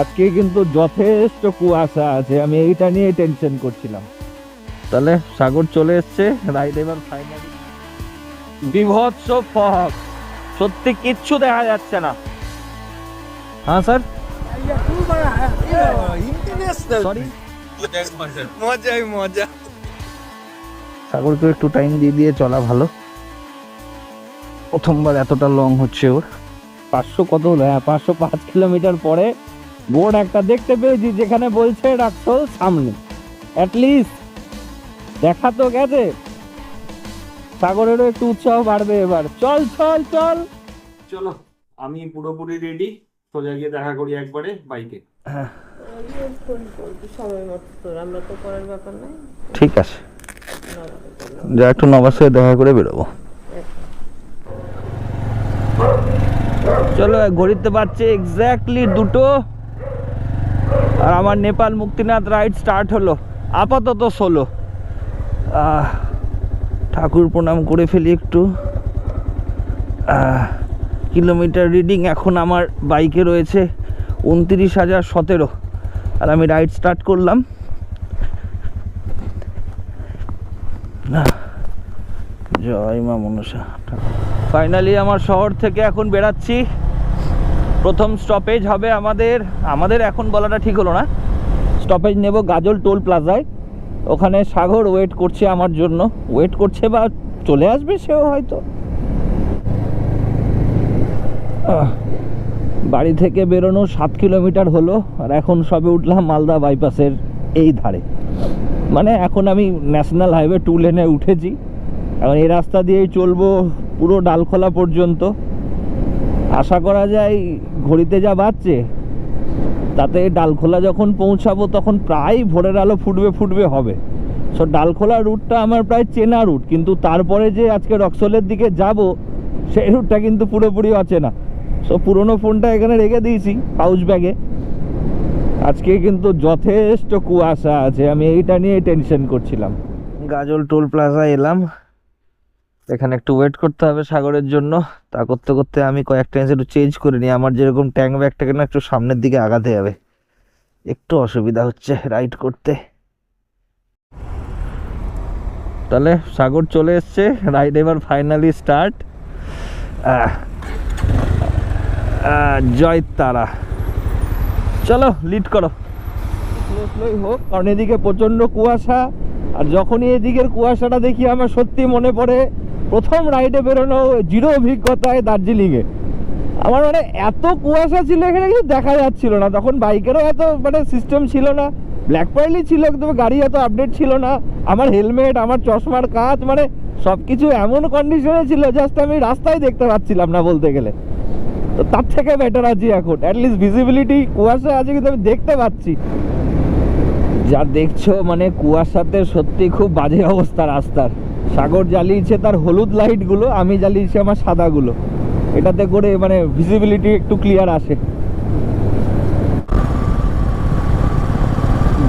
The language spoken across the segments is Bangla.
আজকে কিন্তু যথেষ্ট কুয়াশা আছে আমি এইটা নিয়ে টেনশন করছিলাম। তাহলে সাগর চলে এসছে রাইড এবার ফাইনালি বিভৎস ফগ সত্যি কিচ্ছু দেখা যাচ্ছে না। হ্যাঁ স্যার মজাই মজা সাগরকে একটু টাইম দিয়ে দিয়ে চলা ভালো। প্রথমবার এতটা লং হচ্ছে ওর। পাঁচশো কত হলো? হ্যাঁ পাঁচশো পাঁচ কিলোমিটার পরে বোর্ড একটা দেখতে পেয়েছি যেখানে বলছে রাখছল সামনে। অ্যাটলিস্ট দেখা তো গেছে। সাগরেরও একটু উৎসাহ বাড়বে এবার। চল চল চল। চলো আমি পুরোপুরি রেডি সোজা গিয়ে দেখা করি একবারে বাইকে সময় মতো তো করার ব্যাপার নাই ঠিক আছে। যা একটু নবার সাথে দেখা করে বেরোবো। চলো ঘড়িতে পাচ্ছে এক্স্যাক্টলি দুটো। আর আমার নেপাল মুক্তিনাথ রাইড স্টার্ট হলো। আপাতত ষোলো। ঠাকুর প্রণাম করে ফেলি একটু। কিলোমিটার রিডিং এখন আমার বাইকে রয়েছে উনত্রিশ হাজার সতেরো। আর আমি রাইড স্টার্ট করলাম। জয় মা মনসা। ফাইনালি আমার শহর থেকে এখন বেরাচ্ছি প্রথম স্টপেজ হবে আমাদের আমাদের এখন বলাটা ঠিক হলো না। স্টপেজ নেব গাজল টোল প্লাজায়। ওখানে সাগর ওয়েট করছে আমার জন্য। ওয়েট করছে বা চলে আসবে সেও হয়তো। বাড়ি থেকে বেরোনো সাত কিলোমিটার হলো, আর এখন সবে উঠলাম মালদা বাইপাসের এই ধারে। মানে এখন আমি ন্যাশনাল হাইওয়ে টু লেনে উঠেছি। এখন এই রাস্তা দিয়েই চলবো পুরো ডালখোলা পর্যন্ত। আশা করা যায় ঘড়িতে যা বাজছে, তাতে ডালখোলা যখন পৌঁছাবো তখন প্রায় ভোরের আলো ফুটবে ফুটবে হবে। সো ডালখোলা রুটটা আমার প্রায় চেনা রুট কিন্তু তারপরে যে আজকে রক্সলের দিকে যাব সেই রুটটা কিন্তু পুরোপুরি অচেনা। সো পুরোনো ফোনটা এখানে রেখে দিয়েছি পাউচ ব্যাগে আজকে কিন্তু যথেষ্ট কুয়াশা আছে, আমি এইটা নিয়ে টেনশন করছিলাম। গাজল টোল প্লাজা এলাম। এখানে একটু ওয়েট করতে হবে সাগরের জন্য। তা করতে করতে আমি কয়েকটা জিনিস একটু চেঞ্জ করে নিই। আমার যেরকম ট্যাঙ্ক ব্যাগটাকে না একটু সামনের দিকে আগাতে হবে। একটু অসুবিধা হচ্ছে রাইড করতে। তাহলে সাগর চলে এসছে। রাইড এবার ফাইনালি স্টার্ট জয় তারা। চলো লিড করো। হোক, কারণ এদিকে প্রচণ্ড কুয়াশা। আর যখনই এদিকের কুয়াশাটা দেখি আমার সত্যি মনে পড়ে প্রথম রাইডে বেরোনো জিরো অভিজ্ঞতায় দার্জিলিংয়ে। আমার মানে এত কুয়াশা ছিল এখানে, কিছু দেখা যাচ্ছিল না। তখন বাইকেরও এত মানে সিস্টেম ছিল না। ব্ল্যাক পার্লি ছিল, কিন্তু গাড়ি এত আপডেট ছিল না। আমার হেলমেট আমার চশমার কাঁচ মানে সব কিছু এমন কন্ডিশনে ছিল জাস্ট আমি রাস্তায় দেখতে পাচ্ছিলাম না বলতে গেলে। তো তার থেকে বেটার আছি এখন। অ্যাটলিস্ট ভিজিবিলিটি কুয়াশা আছে, কিন্তু আমি দেখতে পাচ্ছি। যা দেখছ মানে কুয়াশাতে সত্যি খুব বাজে অবস্থা রাস্তার। সাগর জ্বালিয়েছে তার হলুদ লাইটগুলো আমি জ্বালিয়েছি আমার সাদাগুলো। এটাতে করে মানে ভিজিবিলিটি একটু ক্লিয়ার আসে।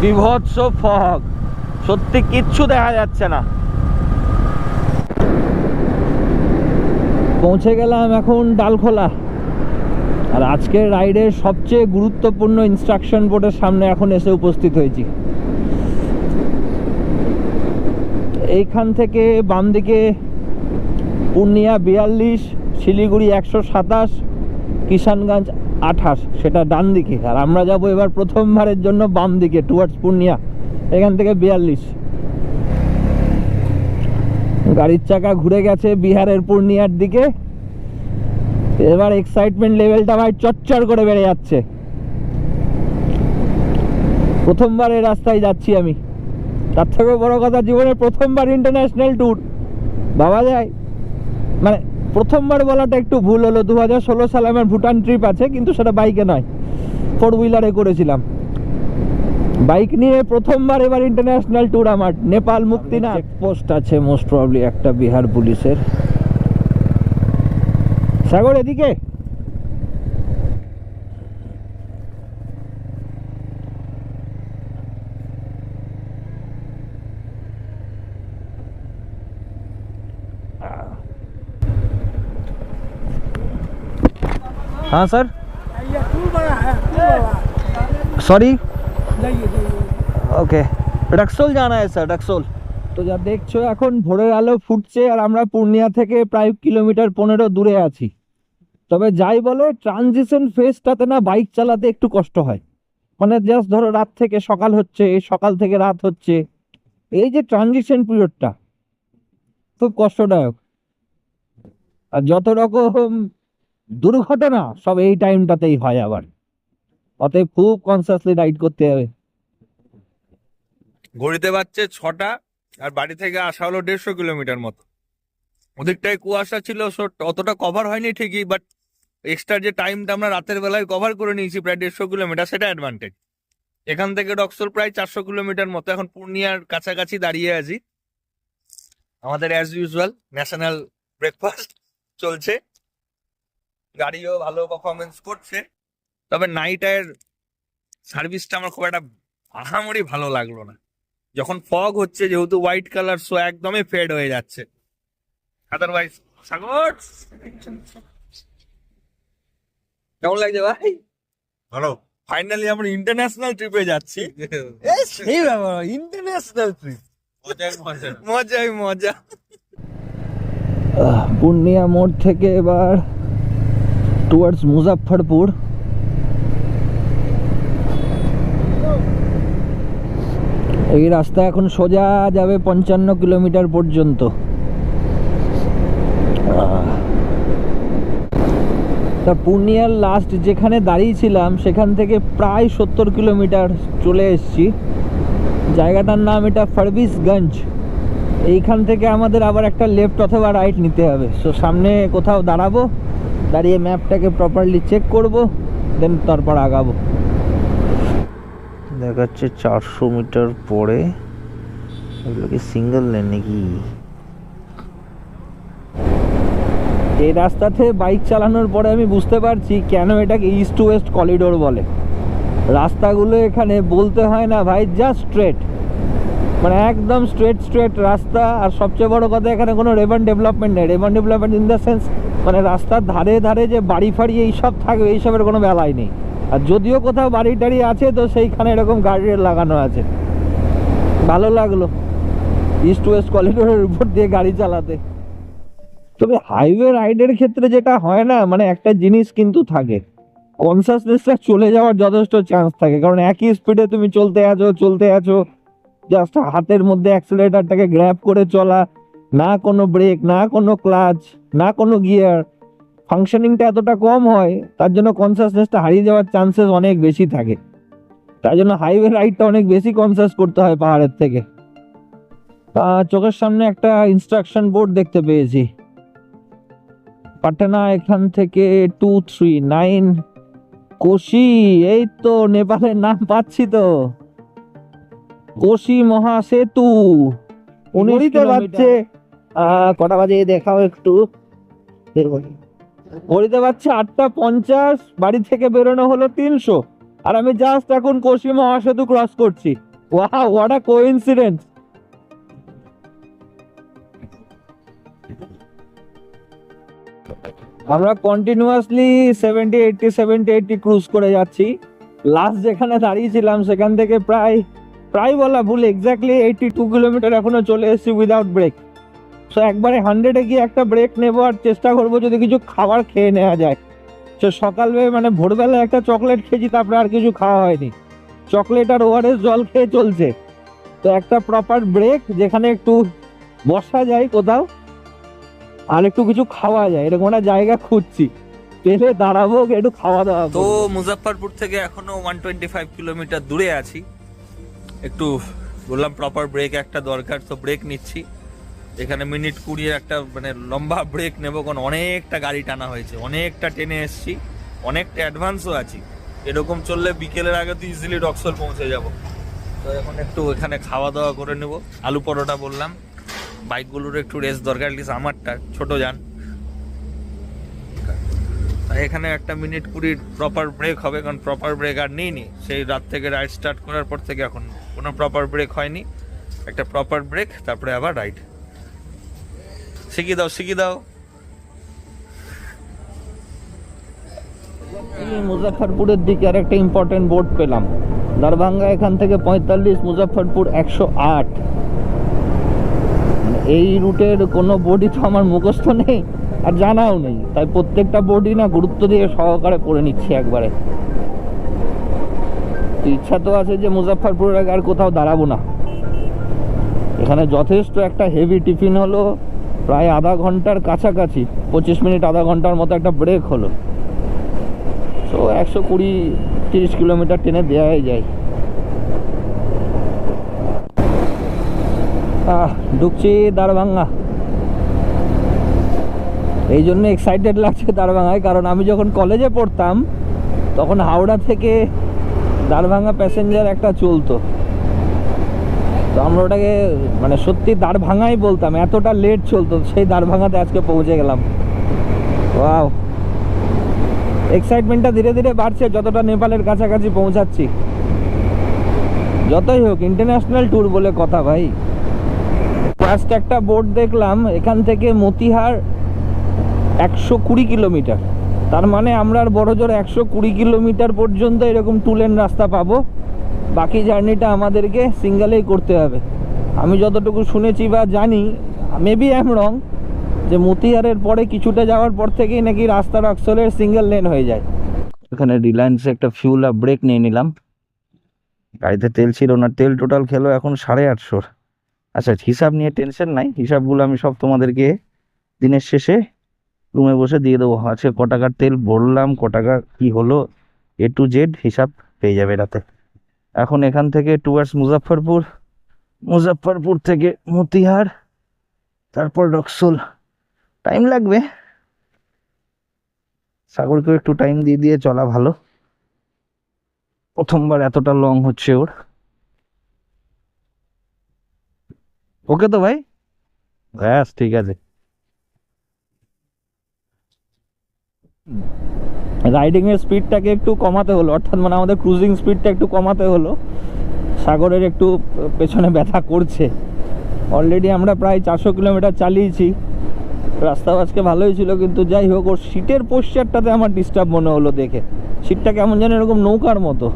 বিভৎস ফগ। সত্যি কিচ্ছু দেখা যাচ্ছে না। পৌঁছে গেলাম এখন ডালখোলা। আর আজকের রাইডের সবচেয়ে গুরুত্বপূর্ণ ইনস্ট্রাকশন বোর্ডের সামনে এখন এসে উপস্থিত হয়েছি। এইখান থেকে বাম দিকে পূর্ণিয়া বিয়াল্লিশ, শিলিগুড়ি একশো সাতাশ, কিষানগঞ্জ আঠাশ, সেটা ডান দিকে। আর আমরা যাব এবার প্রথমবারের জন্য বাম দিকে টুয়ার্ডস পূর্ণিয়া, এখান থেকে বিয়াল্লিশ। গাড়ির চাকা ঘুরে গেছে বিহারের পূর্ণিয়ার দিকে। এবার এক্সাইটমেন্ট লেভেলটা ভাই চচ্চর করে বেড়ে যাচ্ছে। প্রথমবার এই রাস্তায় যাচ্ছি আমি। তার থেকেও বড় কথা জীবনের প্রথমবার ইন্টারন্যাশনাল ট্যুর বাবা যায়। মানে প্রথমবার বলাটা একটু ভুল হলো। দু হাজার ষোলো সালে আমার ভুটান ট্রিপ আছে কিন্তু সেটা বাইকে নয়। ফোর হুইলারে করেছিলাম। বাইক নিয়ে প্রথমবার এবার ইন্টারন্যাশনাল ট্যুর আমার। নেপাল মুক্তিনাথ। পোস্ট আছে মোস্ট প্রবলি একটা বিহার পুলিশের। সাগর এদিকে? हाँ सर तू बड़ा है तू बड़ा सॉरी ওকে রক্সোল জানা है স্যার রক্সোল তো যা দেখছো এখন ভোরের আলো ফুটছে আর আমরা পূর্ণিয়া থেকে প্রায় কিলোমিটার পনেরো দূরে আছি তবে যাই বলো ট্রানজিশন ফেজটাতে না বাইক চালাতে একটু কষ্ট হয় মানে জাস্ট ধরো রাত থেকে সকাল হচ্ছে সকাল থেকে রাত হচ্ছে এই যে ট্রানজিশন পিরিয়ডটা খুব কষ্টদায়ক আর যত রকম দুর্ঘটনা সব এই টাইমটাতেই হয় আবার। অতএব খুব কনসিয়াসলি রাইড করতে হবে। ঘড়িতে বাজছে ছটা, আর বাড়ি থেকে আসা হলো দেড়শো কিলোমিটার মতো। ওদিকটায় কুয়াশা ছিল অতটা কভার হয়নি ঠিকই বাট এক্সট্রা যে টাইমটা আমরা রাতের বেলায় কভার করে নিয়েছি, প্রায় দেড়শো কিলোমিটার, সেটা অ্যাডভান্টেজ এখান থেকে ডক্সল প্রায় চারশো কিলোমিটার মতো, এখন পূর্ণিয়ার কাছাকাছি দাঁড়িয়ে আছি। আমাদের অ্যাজ ইউজুয়াল ন্যাশনাল ব্রেকফাস্ট চলছে। গাড়িও ভালো পারফরমেন্স করছে। তবে নাইটের সার্ভিসটা আমার খুব একটা আহামরি ভালো লাগল না। যখন ফগ হচ্ছে যেহেতু হোয়াইট কালার সো একদমই ফেড হয়ে যাচ্ছে। আদারওয়াইজ সাগর! কেমন লাগছে ভাই? ভালো। ফাইনালি আমরা ইন্টারন্যাশনাল ট্রিপে যাচ্ছি। এই সেই ব্যাপার ইন্টারন্যাশনাল ট্রিপ মজাই মজা। মজাই মজা। আহ, পূর্ণিয়া মোড় থেকে এবার টুয়ার্ডস মুজাফফরপুর এই রাস্তা এখন সোজা যাবে পঞ্চান্ন কিলোমিটার পর্যন্ত। তা পূর্ণিয়ার লাস্ট যেখানে দাঁড়িয়েছিলাম, সেখান থেকে প্রায় সত্তর কিলোমিটার চলে এসেছি। জায়গাটার নাম এটা ফারবিসগঞ্জ এইখান থেকে আমাদের আবার একটা লেফট অথবা রাইট নিতে হবে। সো সামনে কোথাও দাঁড়াবো। দাঁড়িয়ে ম্যাপটাকে প্রপারলি চেক করব দেন তারপর আগাবো। দেখাচ্ছে চারশো মিটার পরে এগুলো কি সিঙ্গেল লেন নাকি এই রাস্তাতে বাইক চালানোর পরে আমি বুঝতে পারছি কেন এটাকে ইস্ট টু ওয়েস্ট করিডোর বলে। রাস্তাগুলো এখানে বলতে হয় না ভাই জাস্ট স্ট্রেট মানে একদম স্ট্রেট স্ট্রেট রাস্তা আর সবচেয়ে বড় কথা এখানে কোনো রেবান ডেভেলপমেন্ট নেই। Ribbon development in the sense মানে রাস্তার ধারে ধারে যে বাড়ি ফাড়ি এইসব থাকবে এইসবের কোনো বেলাই নেই। আর যদিও কোথাও বাড়ি টাড়ি আছে, তো সেইখানে এরকম গাড়ি লাগানো আছে। ভালো লাগল ইস্ট ওয়েস্ট করিডোরের উপর দিয়ে গাড়ি চালাতে। তবে হাইওয়ে রাইডের ক্ষেত্রে যেটা হয় না মানে একটা জিনিস কিন্তু থাকে। কনসাসনেসটা চলে যাওয়ার যথেষ্ট চান্স থাকে। কারণ একই স্পিডে তুমি চলতে আছো চলতে আছো। জাস্ট হাতের মধ্যে অ্যাক্সিলেটারটাকে গ্র্যাব করে চলা। না কোনো ব্রেক না কোনো ক্লাচ না কোনো গিয়ার ফাংশনিংটা এতটা কম হয়, তার জন্য কনসাসনেসটা হারিয়ে যাওয়ার চান্সেস অনেক বেশি থাকে। তার জন্য হাইওয়ে রাইডটা অনেক বেশি কনসাস করতে হয় পাহাড়ের থেকে। তা চোখের সামনে একটা ইনস্ট্রাকশন বোর্ড দেখতে পেয়েছি। পাটনা এখান থেকে টু থ্রি নাইন কোশি, এই তো নেপালের নাম পাচ্ছি তো। কোশি মহাসেতু। উনিশতে বাজছে কটা বাজে দেখাও একটু। ঘড়িতে বাজছে আটটা পঞ্চাশ বাড়ি থেকে বেরোনো হলো তিনশো। আর আমি জাস্ট এখন কোশি মহাসেতু ক্রস করছি। ওয়া হোয়াট আ কোইন্সিডেন্স আমরা continuously seventy eighty seventy eighty cruise করে যাচ্ছি। লাস্ট যেখানে দাঁড়িয়েছিলাম সেখান থেকে প্রায় প্রায় বলা ভুল এক্স্যাক্টলি এইটি টু কিলোমিটার এখনও চলে এসেছি উইদাউট ব্রেক সো একবারে হান্ড্রেডে গিয়ে একটা ব্রেক নেব আর চেষ্টা করব যদি কিছু খাবার খেয়ে নেওয়া যায়। সো সকালবেলা মানে ভোরবেলা একটা চকলেট খেয়েছি তারপরে আর কিছু খাওয়া হয়নি। চকলেট আর ওআরএস জল খেয়ে চলছে। তো একটা প্রপার ব্রেক যেখানে একটু বসা যায় কোথাও আর একটু কিছু খাওয়া যায়। এরকম একটা জায়গা খুঁজছি। পেলে দাঁড়াবো একটু খাওয়া দাওয়া তো করব। মুজাফফরপুর থেকে এখনও ওয়ান টোয়েন্টি ফাইভ কিলোমিটার দূরে আছি। একটু বললাম প্রপার ব্রেক একটা দরকার, তো ব্রেক নিচ্ছি। এখানে মিনিট কুড়ির একটা মানে লম্বা ব্রেক নেব, কারণ অনেকটা গাড়ি টানা হয়েছে, অনেকটা টেনে এসছি, অনেকটা অ্যাডভান্সও আছি। এরকম চললে বিকেলের আগে তো ইজিলি ডক্সল পৌঁছে যাব। তো এখন একটু এখানে খাওয়া দাওয়া করে নেব। আলু পরোটা বললাম, বাইকগুলোর একটু রেস দরকার লিস আমারটা, ছোট যান। এখানে একটা মিনিট কুড়ির প্রপার ব্রেক হবে, কারণ প্রপার ব্রেক আর নিইনি। সেই রাত থেকে রাইড স্টার্ট করার পর থেকে এখন কোনো প্রপার ব্রেক হয়নি। একটা প্রপার ব্রেক তারপরে আবার রাইড শিখিয়ে দাও শিখিয়ে দাও। মুজাফরপুরের দিকে আর একটা ইম্পর্টেন্ট বোর্ড পেলাম। দারভাঙ্গা এখান থেকে পঁয়তাল্লিশ মুজাফরপুর একশো আট। মানে এই রুটের কোনো বোর্ডই তো আমার মুখস্থ নেই আর জানাও নেই। তাই প্রত্যেকটা বোর্ডই না গুরুত্ব দিয়ে সহকারে পড়ে নিচ্ছি একবারে। ইচ্ছা তো আছে যে মুজাফরপুরের আগে আর কোথাও দাঁড়াবো না। এখানে যথেষ্ট একটা হেভি টিফিন হলো, প্রায় আধা ঘণ্টার কাছাকাছি, পঁচিশ মিনিট, আধা ঘণ্টার মতো একটা ব্রেক হলো। তো একশো কুড়ি, তিরিশ কিলোমিটার ট্রেনে দেওয়াই যায়। আহ, ঢুকছি দারভাঙ্গা। এই জন্য এক্সাইটেড লাগছে দারভাঙ্গায়, কারণ আমি যখন কলেজে পড়তাম, তখন হাওড়া থেকে দারভাঙ্গা প্যাসেঞ্জার একটা চলতো। তো আমরা ওটাকে মানে সত্যি দাঁড় ভাঙাই বলতাম, এতটা লেট চলতো, সেই দাঁড় ভাঙাতে আজকে পৌঁছে গেলাম। ওয়াও এক্সাইটমেন্টটা ধীরে ধীরে বাড়ছে, যতটা নেপালের কাছাকাছি পৌঁছাচ্ছি। যতই হোক ইন্টারন্যাশনাল ট্যুর বলে কথা ভাই। ফার্স্ট একটা বোর্ড দেখলাম, এখান থেকে মতিহার একশো কুড়ি কিলোমিটার। তার মানে আমরা আর বড় জোর একশো কুড়ি কিলোমিটার পর্যন্ত এরকম টু লেন রাস্তা পাবো। বাকি জার্নিটা আমাদেরকে সিঙ্গেলেই করতে হবে। আমি যতটুকু শুনেছি বা জানি মেবি এম রং যে মতিহারের পরে কিছুটা যাওয়ার পর থেকেই নাকি রাস্তার অক্সলের সিঙ্গেল লেন হয়ে যায়। এখানে রিলায়েন্সে একটা ফিউল আর ব্রেক নিয়ে নিলাম। গাড়িতে তেল ছিল না, তেল টোটাল খেলো এখন সাড়ে আটশোর। আচ্ছা হিসাব নিয়ে টেনশন নাই, হিসাবগুলো আমি সব তোমাদেরকে দিনের শেষে রুমে বসে দিয়ে দেবো। আজকে ক টাকার তেল ভরলাম ক টাকা কী হলো এ টু জেড হিসাব পেয়ে যাবে রাতে। এখন এখান থেকে টুয়ার্ডস মুজাফরপুর মুজাফরপুর থেকে মতিহার, তারপর রক্সোল। টাইম লাগবে। সাগরকেও একটু টাইম দিয়ে দিয়ে চলা ভালো। প্রথমবার এতটা লং হচ্ছে ওর। ওকে তো ভাই? ব্যাস, ঠিক আছে। রাইডিং এর স্পিডটাকে একটু কমাতে হলো, অর্থাৎ মানে আমাদের ক্রুজিং স্পিডটা একটু কমাতে হলো। সাগরের একটু পেছনে ব্যথা করছে। অলরেডি আমরা প্রায় চারশো কিলোমিটার চালিয়েছি। রাস্তাও আজকে ভালোই ছিল, কিন্তু যাই হোক, ওর সিটের পোশ্চারটাতে আমার ডিস্টার্ব মনে হলো দেখে। সিটটা কেমন যেন এরকম নৌকার মতো।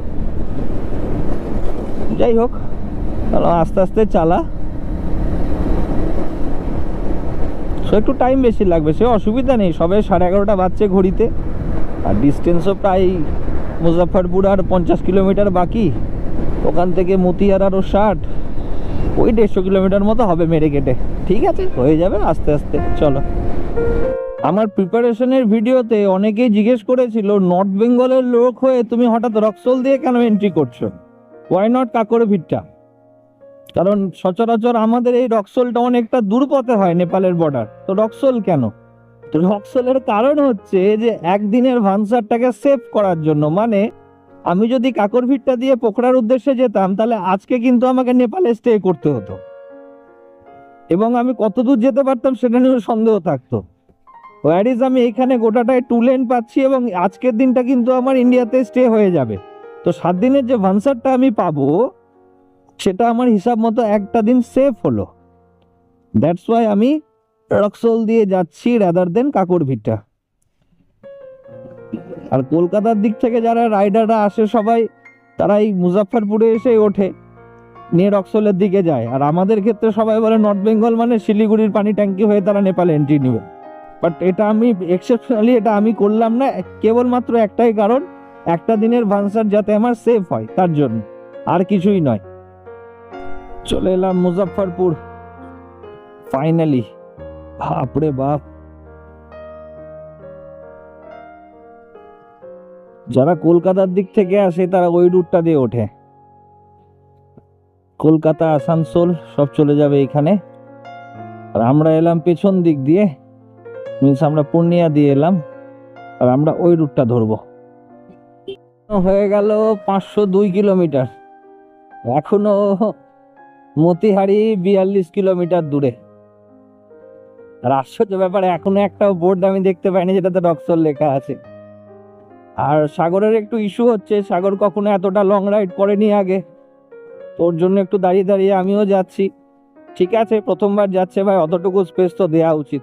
যাই হোক আস্তে আস্তে চালা। সো একটু টাইম বেশি লাগবে, সে অসুবিধা নেই। সবে সাড়ে এগারোটা বাজছে ঘড়িতে। আর ডিস্টেন্সও প্রায় মুজাফরপুর আর পঞ্চাশ কিলোমিটার বাকি। ওখান থেকে মতিহার আরও ষাট। ওই দেড়শো কিলোমিটার মতো হবে মেরে কেটে। ঠিক আছে? হয়ে যাবে আস্তে আস্তে। চলো। আমার প্রিপারেশনের ভিডিওতে অনেকেই জিজ্ঞেস করেছিল নর্থ বেঙ্গলের লোক হয়ে তুমি হঠাৎ রক্সল দিয়ে কেন এন্ট্রি করছ? ওয়াই নট কাকরে ভিটটা কারণ সচরাচর আমাদের এই রক্সলটা অনেকটা দূরপথে হয় নেপালের বর্ডার তো রক্সল কেন? তো রক্সলের কারণ হচ্ছে যে একদিনের ভানসারটাকে সেভ করার জন্য। মানে আমি যদি কাকর কাকরভিটটা দিয়ে পোখরার উদ্দেশ্যে যেতাম, তাহলে আজকে কিন্তু আমাকে নেপালে স্টে করতে হতো। এবং আমি কত দূর যেতে পারতাম সেটা নিয়ে সন্দেহ থাকতো। ওয়ারিজ আমি এখানে গোটাটায় টু লেন পাচ্ছি এবং আজকের দিনটা কিন্তু আমার ইন্ডিয়াতে স্টে হয়ে যাবে। তো সাত দিনের যে ভানসারটা আমি পাবো সেটা আমার হিসাব মতো একটা দিন সেফ হলো। দ্যাটস ওয়াই আমি রক্সল দিয়ে যাচ্ছি রাদার দেন কাকর ভিটটা আর কলকাতার দিক থেকে যারা রাইডাররা আসে সবাই তারা এই মুজাফরপুরে এসে ওঠে, নিয়ে রক্সলের দিকে যায়। আর আমাদের ক্ষেত্রে সবাই বলে নর্থ বেঙ্গল মানে শিলিগুড়ির পানি ট্যাঙ্কি হয়ে তারা নেপালে এন্ট্রি নেবে। বাট এটা আমি এক্সেপশনালি এটা আমি করলাম না, কেবলমাত্র একটাই কারণ, একটা দিনের ভানসার যাতে আমার সেফ হয়, তার জন্য। আর কিছুই নয়। চলে এলাম মুজাফরপুর ফাইনালি বাপরে বাপ। যারা কলকাতার দিক থেকে আসে, তারা ওই রুটটা দিয়ে ওঠে। কলকাতা, আসানসোল, সব চলে যাবে এখানে। আর আমরা এলাম পেছন দিক দিয়ে। মিনস আমরা পূর্ণিয়া দিয়ে এলাম। আর আমরা ওই রুটটা ধরবো। হয়ে গেল পাঁচশো দুই কিলোমিটার। এখনও মতিহারি বিয়াল্লিশ কিলোমিটার দূরে। আর আশ্চর্য ব্যাপার, এখনও একটা বোর্ড আমি দেখতে পাইনি যেটাতে রক্সল লেখা আছে। আর সাগরের একটু ইস্যু হচ্ছে, সাগর কখনো এতটা লং রাইড করেনি আগে। তোর জন্য একটু দাঁড়িয়ে দাঁড়িয়ে আমিও যাচ্ছি। ঠিক আছে, প্রথমবার যাচ্ছে ভাই, অতটুকু স্পেস তো দেওয়া উচিত।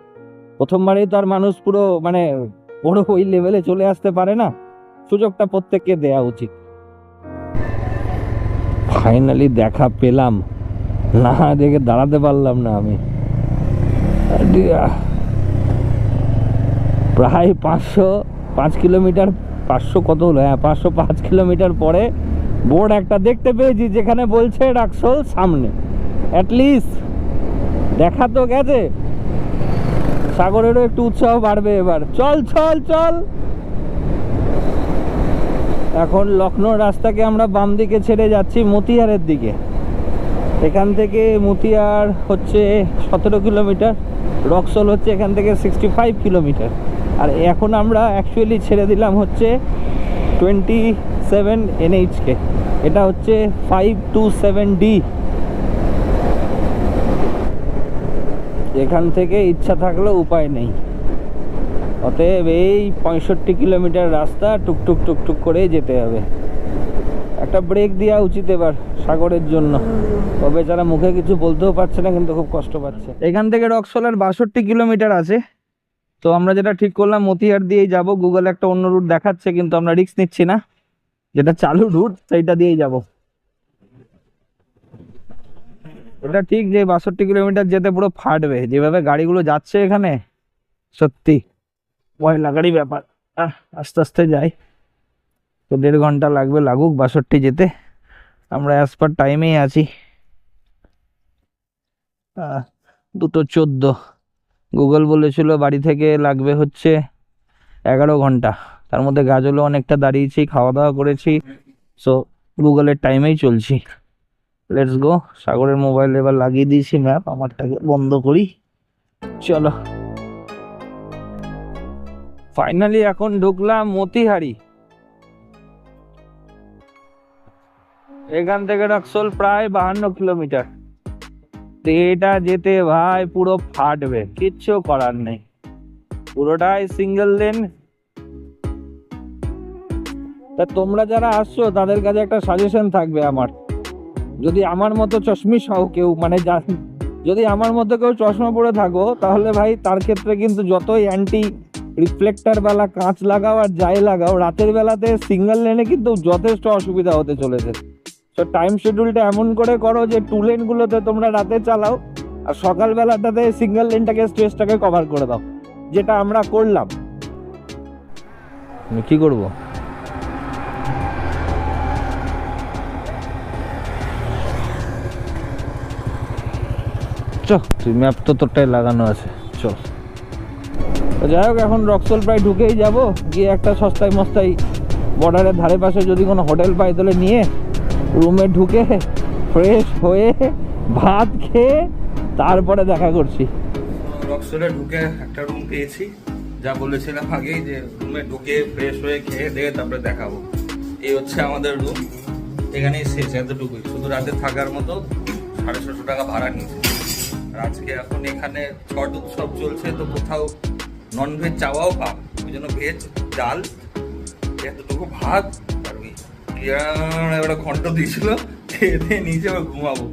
প্রথমবারেই তো আর মানুষ পুরো মানে পুরো ওই লেভেলে চলে আসতে পারে না। সুযোগটা প্রত্যেককে দেয়া উচিত। ফাইনালি দেখা পেলাম। না দেখে দাঁড়াতে পারলাম না আমি। প্রায় পাঁচশো, পাঁচ কিলোমিটার, পাঁচশো কত হলো? হ্যাঁ পাঁচশো পাঁচ কিলোমিটার পরে বোর্ড একটা দেখতে পেয়েছি যেখানে বলছে রাক্সোল সামনে। অ্যাটলিস্ট দেখা তো গেছে। সাগরেরও একটু উৎসাহ বাড়বে এবার। চল চল চল। এখন লখনৌ রাস্তাকে আমরা বাম দিকে ছেড়ে যাচ্ছি মতিহারের দিকে। এখান থেকে মতিহার হচ্ছে সতেরো কিলোমিটার, রক্সল হচ্ছে এখান থেকে সিক্সটি ফাইভ কিলোমিটার। আর এখন আমরা অ্যাকচুয়ালি ছেড়ে দিলাম হচ্ছে টোয়েন্টি সেভেন এনএইচকে এটা হচ্ছে ফাইভ টু সেভেন ডি এখান থেকে ইচ্ছা থাকলেও উপায় নেই। অতএব এই পঁয়ষট্টি কিলোমিটার রাস্তা টুকটুক টুকটুক করেই যেতে হবে। একটা ব্রেক দেওয়া উচিত এবার সাগরের জন্য। তবে যারা মুখে কিছু বলতেও পারছে না, কিন্তু খুব কষ্ট পাচ্ছে। এখান থেকে রক্সলের বাষট্টি কিলোমিটার আছে। তো আমরা যেটা ঠিক করলাম, মতিহার দিয়েই যাব। গুগল একটা অন্য রুট দেখাচ্ছে, কিন্তু আমরা রিস্ক নিচ্ছি না। যেটা চালু রুট সেইটা দিয়েই যাব। এটা ঠিক যে বাষট্টি কিলোমিটার যেতে পুরো ফাটবে। যেভাবে গাড়িগুলো যাচ্ছে এখানে, সত্যি। ভয় লাগারই ব্যাপার। আস্তে আস্তে যাই। তো দেড় ঘণ্টা লাগবে লাগুক বাষট্টি যেতে। আমরা অ্যাজ পার টাইমেই আছি। দুটো চোদ্দ। গুগল বলেছিল বাড়ি থেকে লাগবে হচ্ছে এগারো ঘণ্টা। তার মধ্যে গাজলও অনেকটা দাঁড়িয়েছি খাওয়া দাওয়া করেছি সো গুগলের টাইমেই চলছি। লেটস গো সাগরের মোবাইল এবার লাগিয়ে দিয়েছি ম্যাপ আমারটাকে বন্ধ করি। চলো। ফাইনালি এখন ঢুকলাম মতিহারি। এখান থেকে রক্সল প্রায় বাহান্ন কিলোমিটার। তো এটা যেতে ভাই পুরো ফাটবে, কিচ্ছু করার নেই। পুরোটাই সিঙ্গেল লেন তা তোমরা যারা আসছো, তাদের কাছে একটা সাজেশন থাকবে আমার। যদি আমার মতো চশমি সহ কেউ মানে যদি আমার মতো কেউ চশমা পরে থাকো, তাহলে ভাই তার ক্ষেত্রে কিন্তু যতই অ্যান্টি রিফ্লেক্টার বেলা কাঁচ লাগাও আর যাই লাগাও, রাতের বেলাতে সিঙ্গেল লেনে কিন্তু যথেষ্ট অসুবিধা হতে চলেছে। তো টাইম শিডিউলটা এমন করে করো যে টু লেনগুলোতে তোমরা রাতে চালাও আর সকালবেলাটাতে সিঙ্গেল লেনটাকে স্ট্রেসটাকে কভার করে দাও যেটা আমরা করলাম। কি করব? চ তুই ম্যাপ তো তোরটাই লাগানো আছে চল যাই হোক এখন রক্সল প্রায় ঢুকেই যাব গিয়ে একটা সস্তায় মস্তায় বর্ডারের ধারে পাশে যদি কোনো হোটেল পাই তাহলে নিয়ে রুমে ঢুকে ফ্রেশ হয়ে ভাত খেয়ে তারপরে দেখা করছি। রক্সলে ঢুকে একটা রুম পেয়েছি। যা বলেছিলাম আগেই যে রুমে ঢুকে ফ্রেশ হয়ে খেয়ে দিয়ে তারপরে দেখাবো। এই হচ্ছে আমাদের রুম এখানেই শেষ, এতটুকুই। শুধু রাতে থাকার মতো সাড়ে ছশো টাকা ভাড়া নিয়েছে। আর আজকে এখন এখানে ছট উৎসব চলছে, তো কোথাও নন ভেজ চাওয়াও পাব ওই জন্য ভেজ ডাল, এতটুকু ভাত একটা ঘন্ট দিয়েছিল খেয়ে নিচে আবার ঘুমাবো।